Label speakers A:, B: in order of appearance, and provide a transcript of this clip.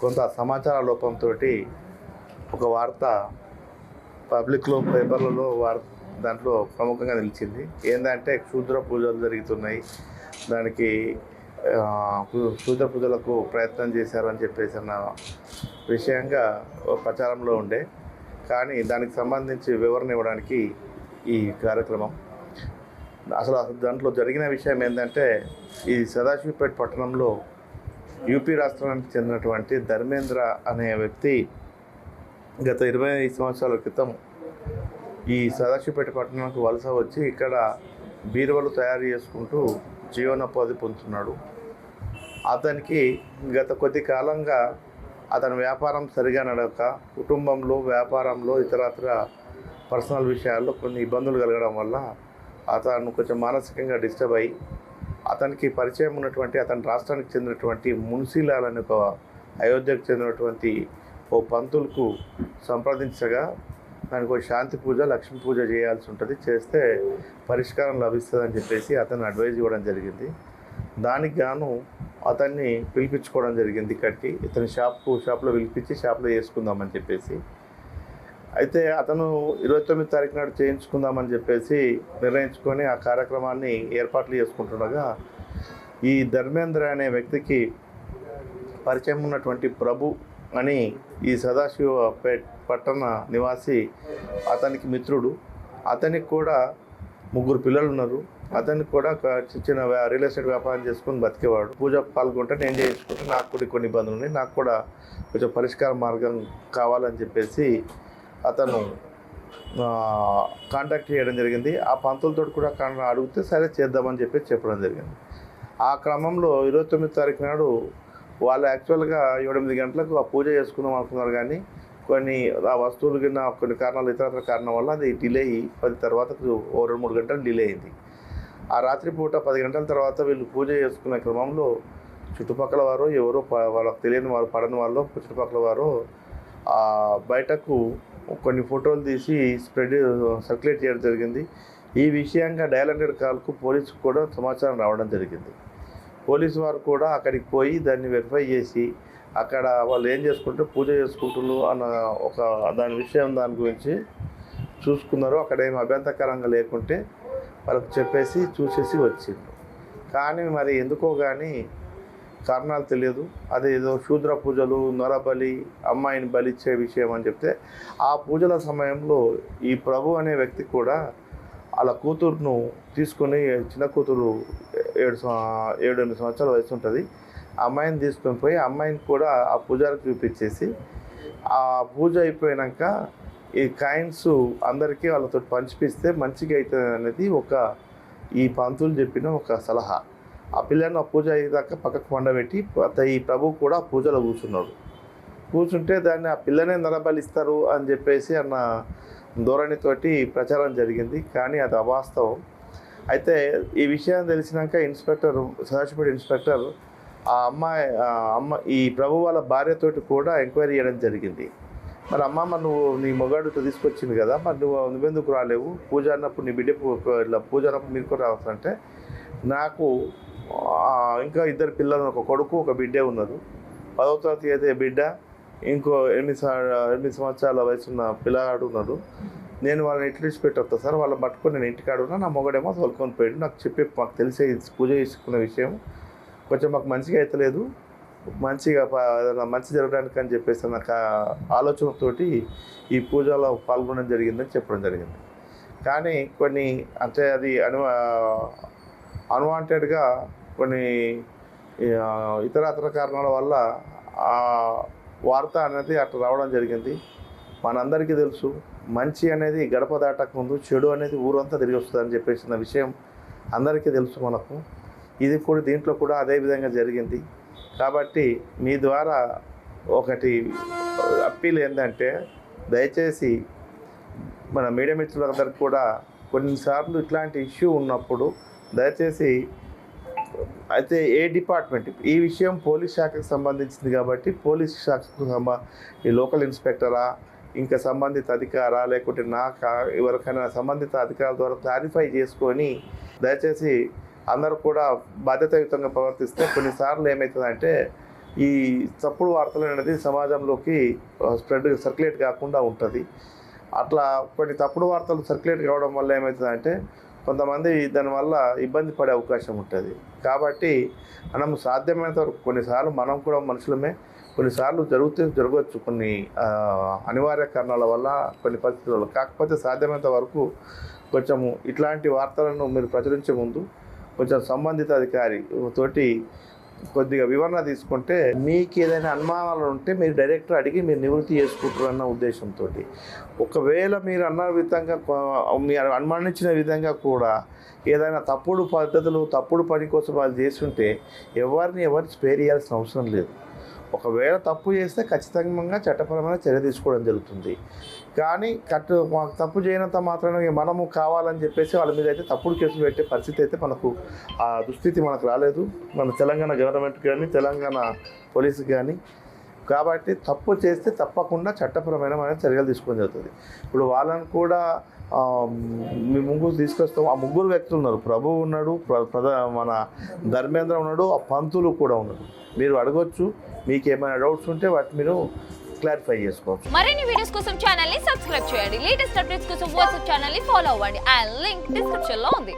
A: కొంత సమాచార లోపంతో ఒక వార్త పబ్లిక్లో పేపర్లలో వార్ దాంట్లో ప్రముఖంగా నిలిచింది. ఏంటంటే క్షుద్ర పూజలు జరుగుతున్నాయి. దానికి క్షుద్ర పూజలకు ప్రయత్నం చేశారు అని చెప్పేసి అన్న విషయంగా ప్రచారంలో ఉండే. కానీ దానికి సంబంధించి వివరణ ఇవ్వడానికి ఈ కార్యక్రమం. అసలు అసలు దాంట్లో జరిగిన విషయం ఏంటంటే ఈ సదాశివపేట పట్టణంలో యూపీ రాష్ట్రానికి చెందినటువంటి ధర్మేంద్ర అనే వ్యక్తి గత ఇరవై ఐదు సంవత్సరాల క్రితం ఈ సదాశివపేట పట్టణానికి వలస వచ్చి ఇక్కడ బీరువలు తయారు చేసుకుంటూ జీవనోపాధి పొందుతున్నాడు. అతనికి గత కొద్ది కాలంగా అతని వ్యాపారం సరిగా నడవక కుటుంబంలో వ్యాపారంలో ఇతరత్ర పర్సనల్ విషయాల్లో కొన్ని ఇబ్బందులు కలగడం వల్ల అతను కొంచెం మానసికంగా డిస్టర్బ్ అయ్యి అతనికి పరిచయం ఉన్నటువంటి అతని రాష్ట్రానికి చెందినటువంటి మున్సీలాల్ అనే ఒక అయోధ్యకు చెందినటువంటి ఓ పంతులకు సంప్రదించగా దానికి ఒక శాంతి పూజ లక్ష్మీ పూజ చేయాల్సి ఉంటుంది. చేస్తే పరిష్కారం లభిస్తుందని చెప్పేసి అతను అడ్వైజ్ ఇవ్వడం జరిగింది. దానికి గాను అతన్ని పిలిపించుకోవడం జరిగింది. ఇక్కడికి ఇతని షాప్కు షాప్లో పిలిపించి షాప్లో చేసుకుందామని చెప్పేసి అయితే అతను ఇరవై తొమ్మిది తారీఖు నాడు చేయించుకుందామని చెప్పేసి నిర్ణయించుకొని ఆ కార్యక్రమాన్ని ఏర్పాట్లు చేసుకుంటుండగా ఈ ధర్మేంద్ర అనే వ్యక్తికి పరిచయం ఉన్నటువంటి ప్రభు అని ఈ సదాశివ పట్టణ నివాసి అతనికి మిత్రుడు. అతనికి కూడా ముగ్గురు పిల్లలు ఉన్నారు. అతనికి కూడా ఒక చిన్న చిన్న రియల్ ఎస్టేట్ వ్యాపారం చేసుకొని బతికేవాడు. పూజ పాల్గొంటే నేను చేయించుకుంటే నాకు కూడా కొన్ని ఇబ్బందులు ఉన్నాయి. నాకు కూడా కొంచెం పరిష్కార మార్గం కావాలని చెప్పేసి అతను కాంటాక్ట్ చేయడం జరిగింది. ఆ పంతులతో కూడా అడిగితే సరే చేద్దామని చెప్పి చెప్పడం జరిగింది. ఆ క్రమంలో ఇరవై తొమ్మిది తారీఖు నాడు వాళ్ళు యాక్చువల్గా ఎనిమిది గంటలకు ఆ పూజ చేసుకుందాం అనుకున్నారు కానీ కొన్ని ఆ వస్తువులు కింద కొన్ని కారణాలు ఇతరత్ర కారణం వల్ల అది డిలే అయ్యి పది తర్వాత ఓ రెండు మూడు గంటలు డిలే అయింది. ఆ రాత్రి పూట పది గంటల తర్వాత వీళ్ళు పూజ చేసుకునే క్రమంలో చుట్టుపక్కల వారు ఎవరో వాళ్ళకి తెలియని వారు పడని వాళ్ళు చుట్టుపక్కల వారు బయటకు కొన్ని ఫోటోలు తీసి స్ప్రెడ్ సర్క్యులేట్ చేయడం జరిగింది. ఈ విషయంగా డయల్ హండ్రెడ్ కాల్కు పోలీసుకు కూడా సమాచారం రావడం జరిగింది. పోలీసు వారు కూడా అక్కడికి పోయి దాన్ని వెరిఫై చేసి అక్కడ వాళ్ళు ఏం చేసుకుంటే పూజ చేసుకుంటున్నారు అన్న ఒక దాని విషయం దాని గురించి చూసుకున్నారు. అక్కడ ఏమి అభ్యంతరకరంగా లేకుంటే వాళ్ళకి చెప్పేసి చూసేసి వచ్చిండ్రు. కానీ మరి ఎందుకో కానీ కారణాలు తెలియదు. అదేదో ఏదో శూద్ర పూజలు నరబలి అమ్మాయిని బలిచ్చే విషయం అని చెప్తే ఆ పూజల సమయంలో ఈ ప్రభు అనే వ్యక్తి కూడా వాళ్ళ కూతురును తీసుకొని చిన్న కూతురు ఏడు ఏడు ఎనిమిది సంవత్సరాల వయసు ఉంటుంది. ఆ అమ్మాయిని తీసుకొని పోయి అమ్మాయిని కూడా ఆ పూజారికి చూపించేసి ఆ పూజ అయిపోయాక ఈ కాయిన్స్ అందరికీ వాళ్ళతో పంచిపిస్తే మంచిగా అవుతుంది అనేది ఒక ఈ పంతులు చెప్పిన ఒక సలహా. ఆ పిల్లని ఆ పూజ అయ్యేదాకా పక్కకు పండబెట్టి ఈ ప్రభు కూడా పూజలో కూర్చున్నాడు. కూర్చుంటే దాన్ని ఆ పిల్లనే నరబలిస్తారు అని చెప్పేసి అన్న ధోరణితోటి ప్రచారం జరిగింది. కానీ అది అవాస్తవం. అయితే ఈ విషయం తెలిసినాక ఇన్స్పెక్టర్ సదాశివపేట ఇన్స్పెక్టర్ ఆ అమ్మాయి అమ్మ ఈ ప్రభు వాళ్ళ భార్యతోటి కూడా ఎంక్వైరీ చేయడం జరిగింది. మరి అమ్మమ్మ నువ్వు నీ మొగాడుతో తీసుకొచ్చింది కదా మరి నువ్వు నువ్వెందుకు రాలేవు? పూజ అన్నప్పుడు నీ బిడ్డ ఇట్లా పూజ అన్నప్పుడు మీరు కూడా రావాలంటే నాకు ఇంకా ఇద్దరు పిల్లలు ఒక కొడుకు ఒక బిడ్డే ఉన్నారు. పదవ తరగతి అయితే బిడ్డ ఇంకో ఎనిమిది ఎనిమిది సంవత్సరాల వయసున్న పిల్లగాడు ఉన్నాడు. నేను వాళ్ళని ఇట్లా పెట్టొస్తా సార్? వాళ్ళని పట్టుకొని నేను ఇంటికాడున్నా నా మొగడేమో తోలుకొని పోయాడు. నాకు చెప్పి మాకు తెలిసే పూజ చేసుకున్న విషయం. కొంచెం మాకు మంచిగా అవుతలేదు మంచిగా ఏదైనా మంచి జరగడానికి అని చెప్పేసి నాకు ఆలోచనతో ఆలోచనతోటి ఈ పూజలో పాల్గొనడం జరిగిందని చెప్పడం జరిగింది. కానీ కొన్ని అంటే అది అను అన్వాంటెడ్గా కొన్ని ఇతర ఇతరత్ర కారణాల వల్ల ఆ వార్త అనేది అట్లా రావడం జరిగింది. మనందరికీ తెలుసు మంచి అనేది గడప దాటక ముందు చెడు అనేది ఊరంతా తిరిగి వస్తుందని చెప్పేసిన విషయం అందరికీ తెలుసు మనకు. ఇది కూడా దీంట్లో కూడా అదే విధంగా జరిగింది. కాబట్టి మీ ద్వారా ఒకటి అప్పీల్ ఏంటంటే దయచేసి మన మీడియా మిత్రులందరికీ కూడా కొన్నిసార్లు ఇట్లాంటి ఇష్యూ ఉన్నప్పుడు దయచేసి అయితే ఏ డిపార్ట్మెంట్? ఈ విషయం పోలీస్ శాఖకు సంబంధించింది కాబట్టి పోలీస్ శాఖకు సంబ ఈ లోకల్ ఇన్స్పెక్టరా? ఇంకా సంబంధిత అధికారా? లేకుంటే నాకా? ఎవరికైనా సంబంధిత అధికారుల ద్వారా క్లారిఫై చేసుకొని దయచేసి అందరూ కూడా బాధ్యతాయుతంగా ప్రవర్తిస్తే కొన్నిసార్లు ఏమవుతుందంటే ఈ తప్పుడు వార్తలు అనేది సమాజంలోకి స్ప్రెడ్ సర్క్యులేట్ కాకుండా ఉంటుంది. అట్లా కొన్ని తప్పుడు వార్తలు సర్క్యులేట్ కావడం వల్ల ఏమవుతుందంటే కొంతమంది దానివల్ల ఇబ్బంది పడే అవకాశం ఉంటుంది. కాబట్టి మనం సాధ్యమైనంత వరకు కొన్నిసార్లు మనం కూడా మనుషులమే కొన్నిసార్లు జరుగుతూ జరగవచ్చు. కొన్ని అనివార్య కారణాల వల్ల కొన్ని పరిస్థితుల కాకపోతే సాధ్యమైనంత వరకు కొంచెము ఇట్లాంటి వార్తలను మీరు ప్రచురించే ముందు కొంచెం సంబంధిత అధికారి తోటి కొద్దిగా వివరణ తీసుకుంటే మీకు ఏదైనా అనుమానాలు ఉంటే మీరు డైరెక్ట్ అడిగి మీరు నివృత్తి చేసుకుంటారు అన్న ఉద్దేశంతో ఒకవేళ మీరు అన్న విధంగా మీరు అనుమానించిన విధంగా కూడా ఏదైనా తప్పుడు పద్ధతులు తప్పుడు పని కోసం వాళ్ళు చేస్తుంటే ఎవరిని ఎవరిని స్పేర్ చేయాల్సిన అవసరం లేదు. ఒకవేళ తప్పు చేస్తే ఖచ్చితంగా చట్టపరమైన చర్య తీసుకోవడం జరుగుతుంది. కానీ కట్టు మాకు తప్పు చేయనంత మాత్రమే మనము కావాలని చెప్పేసి వాళ్ళ మీద అయితే తప్పుడు కేసులు పెట్టే పరిస్థితి అయితే మనకు ఆ దుస్థితి మనకు రాలేదు. మన తెలంగాణ గవర్నమెంట్ కానీ తెలంగాణ పోలీసు కానీ కాబట్టి తప్పు చేస్తే తప్పకుండా చట్టపరమైన మన చర్యలు తీసుకొని జరుగుతుంది. ఇప్పుడు వాళ్ళని కూడా మీ ముగ్గురు తీసుకొస్తాం. ఆ ముగ్గురు వ్యక్తులు ఉన్నారు. ప్రభు ఉన్నాడు ప్ర- ప్రధా మన ధర్మేంద్ర ఉన్నాడు ఆ పంతులు కూడా ఉన్నాడు మీరు అడగొచ్చు మీకు ఏమైనా డౌట్స్ ఉంటే వాటి మీరు క్లారిఫై చేసుకోవచ్చు.
B: మరిన్ని వీడియోస్ కోసం ఛానల్ని సబ్స్క్రైబ్ చేయండి. లేటెస్ట్ అప్డేట్స్ కోసం వాట్సాప్ ఛానల్ని ఫాలో అవ్వండి. ఆ లింక్ డిస్క్రిప్షన్లో ఉంది.